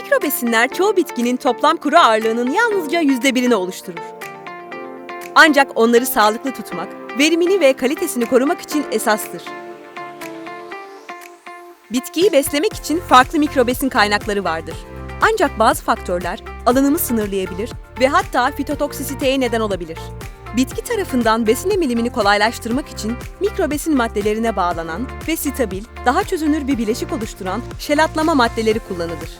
Mikro besinler çoğu bitkinin toplam kuru ağırlığının yalnızca yüzde birini oluşturur. Ancak onları sağlıklı tutmak, verimini ve kalitesini korumak için esastır. Bitkiyi beslemek için farklı mikrobesin kaynakları vardır. Ancak bazı faktörler alınımı sınırlayabilir ve hatta fitotoksisiteye neden olabilir. Bitki tarafından besin emilimini kolaylaştırmak için mikrobesin maddelerine bağlanan ve stabil, daha çözünür bir bileşik oluşturan şelatlama maddeleri kullanılır.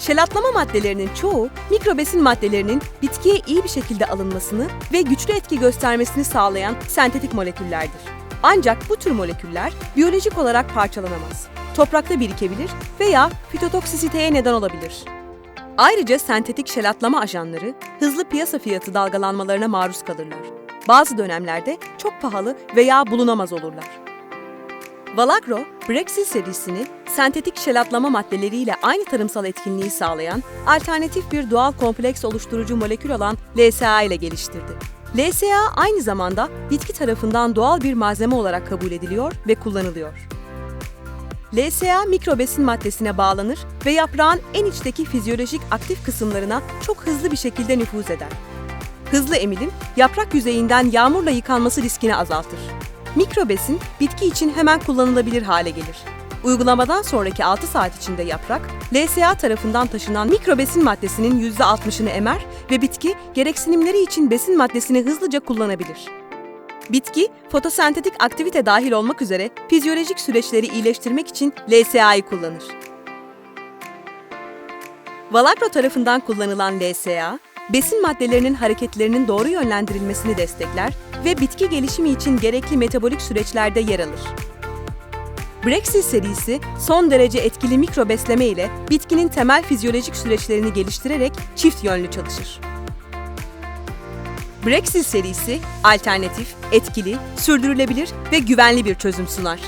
Şelatlama maddelerinin çoğu mikrobesin maddelerinin bitkiye iyi bir şekilde alınmasını ve güçlü etki göstermesini sağlayan sentetik moleküllerdir. Ancak bu tür moleküller biyolojik olarak parçalanamaz. Toprakta birikebilir veya fitotoksisiteye neden olabilir. Ayrıca sentetik şelatlama ajanları hızlı piyasa fiyatı dalgalanmalarına maruz kalırlar. Bazı dönemlerde çok pahalı veya bulunamaz olurlar. Valagro, Brexil serisini sentetik şelatlama maddeleriyle aynı tarımsal etkinliği sağlayan alternatif bir doğal kompleks oluşturucu molekül olan LSA ile geliştirdi. LSA aynı zamanda bitki tarafından doğal bir malzeme olarak kabul ediliyor ve kullanılıyor. LSA mikrobesin maddesine bağlanır ve yaprağın en içteki fizyolojik aktif kısımlarına çok hızlı bir şekilde nüfuz eder. Hızlı emilim, yaprak yüzeyinden yağmurla yıkanması riskini azaltır. Mikrobesin bitki için hemen kullanılabilir hale gelir. Uygulamadan sonraki 6 saat içinde yaprak, LSA tarafından taşınan mikrobesin maddesinin %60'ını emer ve bitki gereksinimleri için besin maddesini hızlıca kullanabilir. Bitki, fotosentetik aktivite dahil olmak üzere fizyolojik süreçleri iyileştirmek için LSA'yı kullanır. Valagro tarafından kullanılan LSA, besin maddelerinin hareketlerinin doğru yönlendirilmesini destekler ve bitki gelişimi için gerekli metabolik süreçlerde yer alır. Brexil serisi son derece etkili mikro besleme ile bitkinin temel fizyolojik süreçlerini geliştirerek çift yönlü çalışır. Brexil serisi alternatif, etkili, sürdürülebilir ve güvenli bir çözüm sunar.